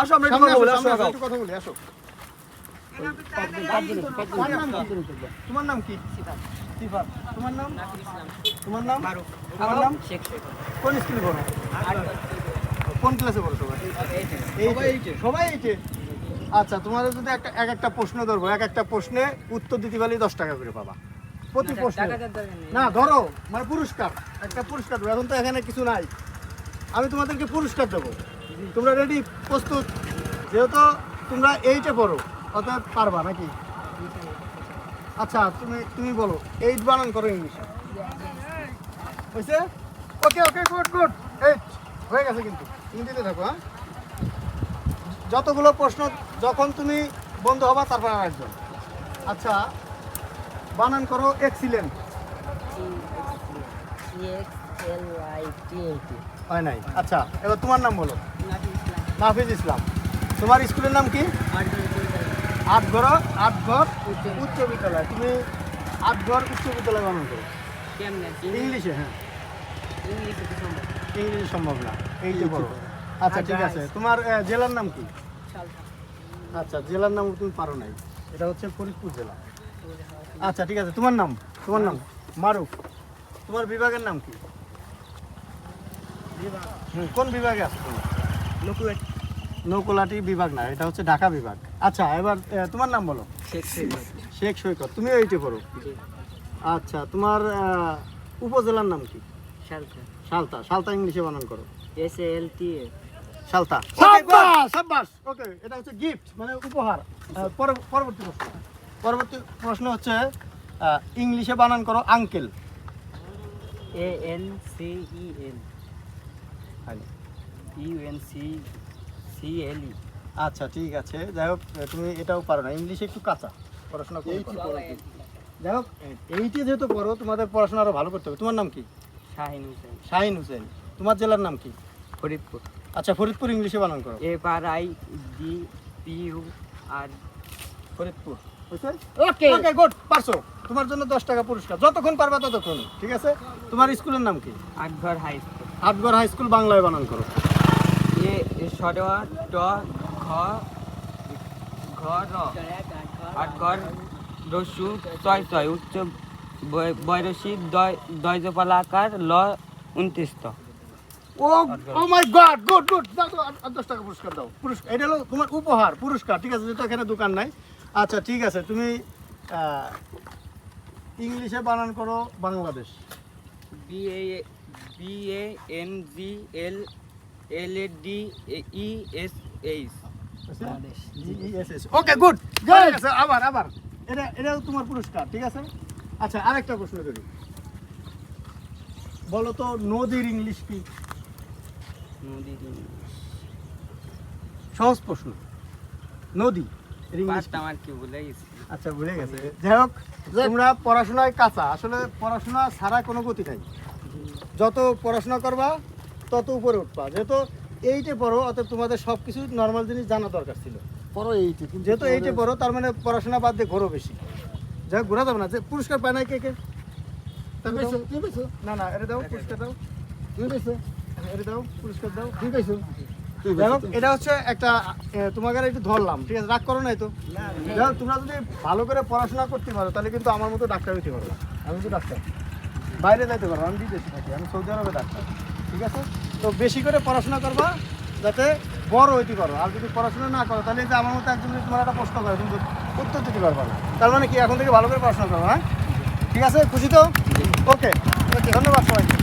আসো আমরা একটু কথা বলি আসো। একটু কথা বলি আসো। তোমার নাম কি? সিফাত। তোমার নাম? তোমার নাম? তোমার নাম? কোন স্কুলে পড়ো? কোন ক্লাসে পড়ো সবাই? সবাই এইটে আচ্ছা তোমাদের যদি একটা এক একটা প্রশ্ন ধরবো এক একটা প্রশ্নে উত্তর দিতে পারলে দশ টাকা করে পাবা। প্রতি প্রশ্ন। না ধরো মানে পুরস্কার। একটা পুরস্কার দেবো এখন তো এখানে কিছু নাই। আমি তোমাদেরকে পুরস্কার দেবো। তোমরা রেডি প্রস্তুত? যেহেতু তোমরা এইটে পড়ো, অতএব পারবা নাকি? আচ্ছা তুমি তুমি বলো এইট বানান করো ইংলিশে হয়েছে? Okay okay good good eight হয়ে গেছে কিন্তু। তুমি দিতে থাকো হ্যাঁ? যতগুলো প্রশ্ন, যখন তুমি বন্ধ হবা, তারপর আর একজন। আচ্ছা বানান করো এক্সিলেন্ট হয় নাই? আচ্ছা এবার তোমার নাম বলো। নাফিজ ইসলাম। তোমার স্কুলের নাম কি? আটঘর আটঘর উচ্চ বিদ্যালয়। তুমি আটঘর উচ্চ বিদ্যালয় বানান করো। ইংলিশে হ্যাঁ। ইংলিশে সম্ভব। না। এই যে বড়। আচ্ছা ঠিক আছে। তোমার জেলার নাম কি? আচ্ছা জেলার নাম তুমি পারো নাই। এটা হচ্ছে ফরিদপুর জেলা। আচ্ছা ঠিক আছে। তোমার নাম? তোমার নাম? মারুফ। তোমার বিভাগের নাম কি? কোন বিভাগে আছো নৌকোলাটি। বিভাগ না এটা হচ্ছে ঢাকা বিভাগ। আচ্ছা এবার তোমার নাম বলো। শেখ সৈকত তুমি এইটে পড়ো। আচ্ছা তোমার উপজেলার নাম কি? সালতা। সালতা ইংলিশে বানান করো। এস এল টি সালতা। সাব্বাস! সাব্বাস! ওকে এটা হচ্ছে গিফট মানে উপহার। পর- পরবর্তী প্রশ্ন। পরবর্তী প্রশ্ন হচ্ছে ইংলিশে বানান করো uncle. A N C E L. N C C L E আচ্ছা ঠিক আছে। যাই হোক তুমি এটাও পারো না। ইংলিশে একটু কাঁচা। পড়াশোনা করে যাই হোক এইটি যেহেতু পড়ো তোমাদের পড়াশোনা আরও ভালো করতে হবে। তোমার নাম কি? শাহিন হুসেন। শাহিন হোসেন। তোমার জেলার নাম কি? ফরিদপুর। আচ্ছা ফরিদপুর ইংলিশে বানান করো। F R I D P U R. Faridpur. Okay. Okay good পারছ। তোমার জন্য দশ টাকা পুরস্কার। যতক্ষণ পারবা ততক্ষণ ঠিক আছে? তোমার স্কুলের নাম কি? Atghar high school. Atgarh high school বাংলায় বানান করো। এ সরোয়া ট খ ঘ র। আটঘর রসু ছয় ছয় উচ্চ বয়- বয়রসী দয় দয়জপালা আকার ল উনত্রিশ oh oh my god good good. দাও দাও আর- আর দশ টাকা পুরস্কার দাও। পুরস্কার এটা হলো তোমার উপহার পুরস্কার ঠিক আছে যেহেতু এখানে দোকান নাই। আচ্ছা ঠিক আছে তুমি ইংলিশে বানান করো Bangladesh. B A B A N G L L A D E S H okay good আছে আবার আবার। এটা এটাও তোমার পুরস্কার ঠিক আছে? আচ্ছা আরেকটা প্রশ্ন করি। বলো তো নদীর ইংলিশ কি? নদীর সহজ প্রশ্ন। নদী। ইংলিশ কি? আমার কি ভুলে গেছি। আচ্ছা ভুলে গেছে। যাই হোক তোমরা পড়াশোনায় কাঁচা। আসলে পড়াশোনা ছাড়া কোনো গতি নাই। যত পড়াশোনা করবা তত উপরে উঠবা। যেহেতু এইটে পড়ো অতএব তোমাদের সব কিছু নর্মাল জিনিস জানা দরকার ছিল। পড়ো এইটে যেহেতু এইটে পড়ো। তার মানে পড়াশোনা বাদ দিয়ে ঘোরো বেশি। যাই হোক ঘোরা যাবে না। যে পুরস্কার পায় নাই কে কে। না না এটা দাও পুরস্কার দাও। এটা দাও পুরস্কার দাও। যাই এটা হচ্ছে একটা তোমাকে আর একটু ধরলাম ঠিক আছে? রাগ করো নাই তো? তোমরা যদি ভালো করে পড়াশোনা করতে পারো তাহলে কিন্তু আমার মতো ডাক্তার হইতে পারো। আমি তো ডাক্তার। বাইরে যাইতে পারব আমি বিদেশে থাকি আমি সৌদি আরবে ডাক্তার ঠিক আছে? তো বেশি করে পড়াশোনা করবা যাতে বড় হইতে পারো। আর যদি পড়াশোনা না করো তাহলে যে আমার মতো একজন যদি তোমার একটা প্রশ্ন করে কিন্তু উত্তর দিতে পারবা না। তার মানে কি এখন থেকে ভালো করে পড়াশোনা করো হ্যাঁ? ঠিক আছে? খুশি তো? ওকে ওকে ধন্যবাদ সবাইকে।